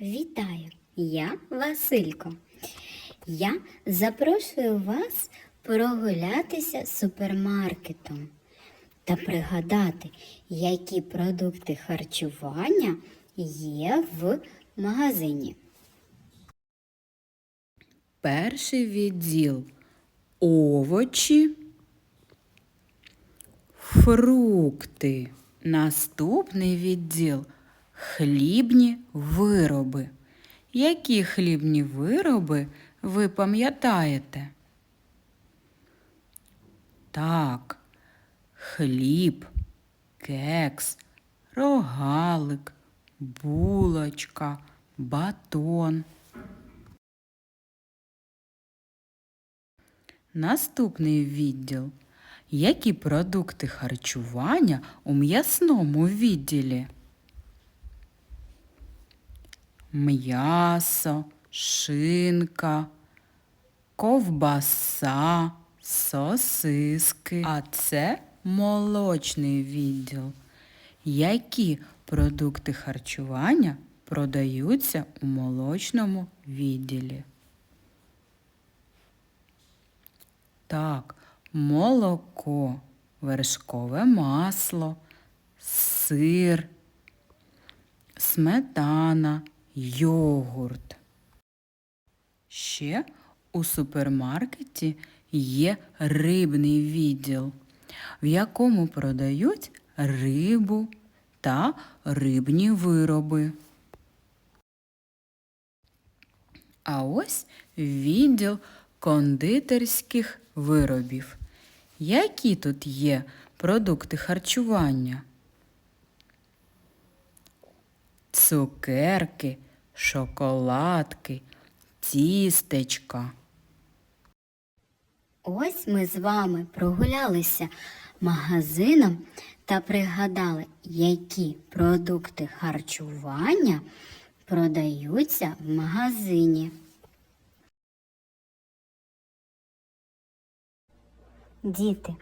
Вітаю! Я Василько. Я запрошую вас прогулятися супермаркетом та пригадати, які продукти харчування є в магазині. Перший відділ овочі, фрукти. Наступний відділ хлібні вироби. Які хлібні вироби ви пам'ятаєте? Так, хліб, кекс, рогалик, булочка, батон. Наступний відділ. Які продукти харчування у м'ясному відділі? М'ясо, шинка, ковбаса, сосиски. А це молочний відділ. Які продукти харчування продаються у молочному відділі? Так, молоко, вершкове масло, сир, сметана, йогурт. Ще у супермаркеті є рибний відділ, в якому продають рибу та рибні вироби. А ось відділ кондитерських виробів. Які тут є продукти харчування? Цукерки, шоколадки, тістечка. Ось ми з вами прогулялися магазином та пригадали, які продукти харчування продаються в магазині. Діти,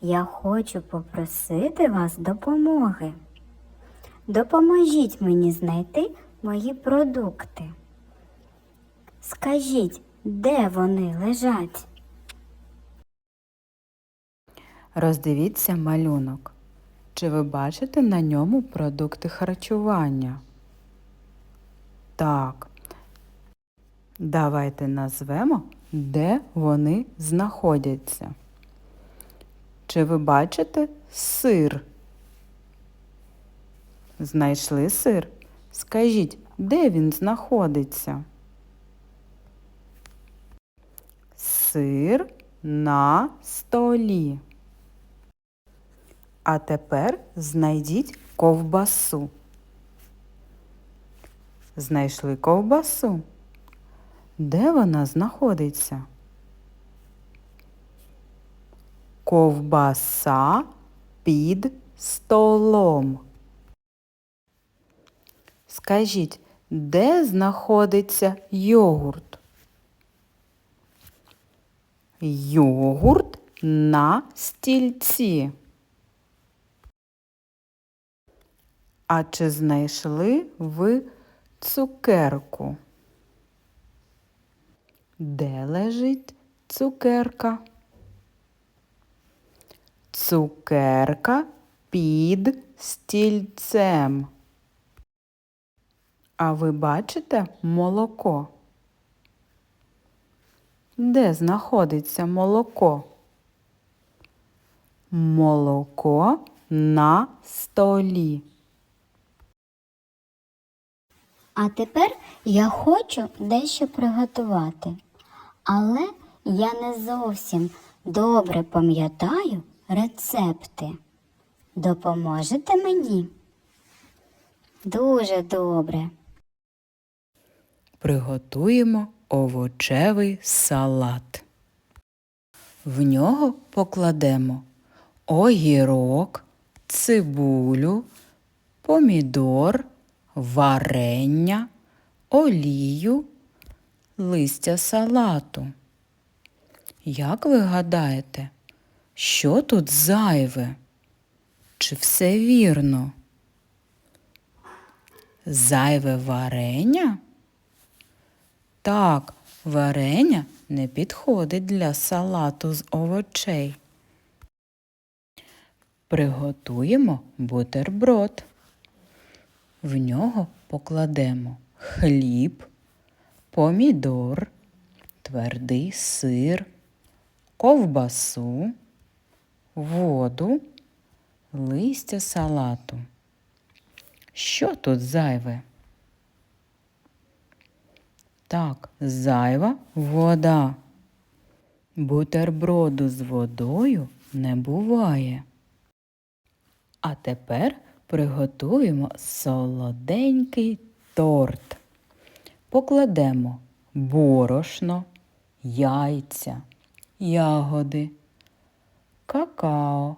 я хочу попросити вас допомоги. Допоможіть мені знайти мої продукти. Скажіть, де вони лежать? Роздивіться малюнок. Чи ви бачите на ньому продукти харчування? Так. Давайте назвемо, де вони знаходяться. Чи ви бачите сир? Знайшли сир? Скажіть, де він знаходиться? Сир на столі. А тепер знайдіть ковбасу. Знайшли ковбасу. Де вона знаходиться? Ковбаса під столом. Скажіть, де знаходиться йогурт? Йогурт на стільці. А чи знайшли ви цукерку? Де лежить цукерка? Цукерка під стільцем. А ви бачите молоко? Де знаходиться молоко? Молоко на столі. А тепер я хочу дещо приготувати. Але я не зовсім добре пам'ятаю рецепти. Допоможете мені? Дуже добре. Приготуємо овочевий салат. В нього покладемо огірок, цибулю, помідор, варення, олію, листя салату. Як ви гадаєте, що тут зайве? Чи все вірно? Зайве варення? Так, варення не підходить для салату з овочей. Приготуємо бутерброд. В нього покладемо хліб, помідор, твердий сир, ковбасу, воду, листя салату. Що тут зайве? Так, зайва вода. Бутерброду з водою не буває. А тепер приготуємо солоденький торт. Покладемо борошно, яйця, ягоди, какао,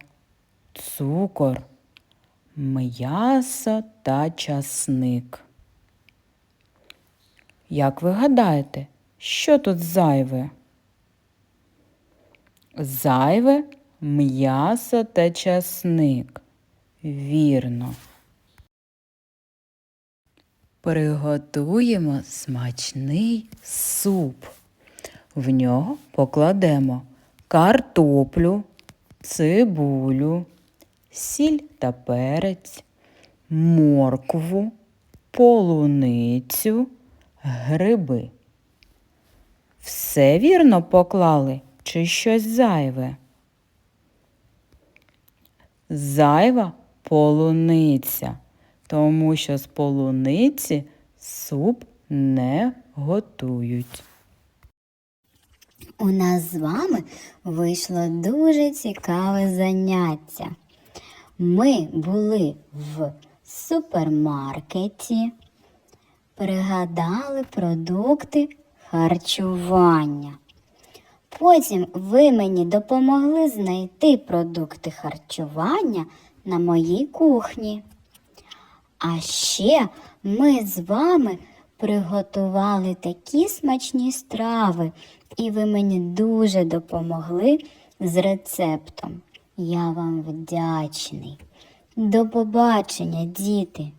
цукор, м'ясо та часник. Як ви гадаєте, що тут зайве? Зайве м'ясо та часник. Вірно. Приготуємо смачний суп. В нього покладемо картоплю, цибулю, сіль та перець, моркву, полуницю, гриби. Все вірно поклали чи щось зайве? Зайва полуниця, тому що з полуниці суп не готують. У нас з вами вийшло дуже цікаве заняття. Ми були в супермаркеті, пригадали продукти харчування. Потім ви мені допомогли знайти продукти харчування на моїй кухні. А ще ми з вами приготували такі смачні страви, і ви мені дуже допомогли з рецептом. Я вам вдячний. До побачення, діти!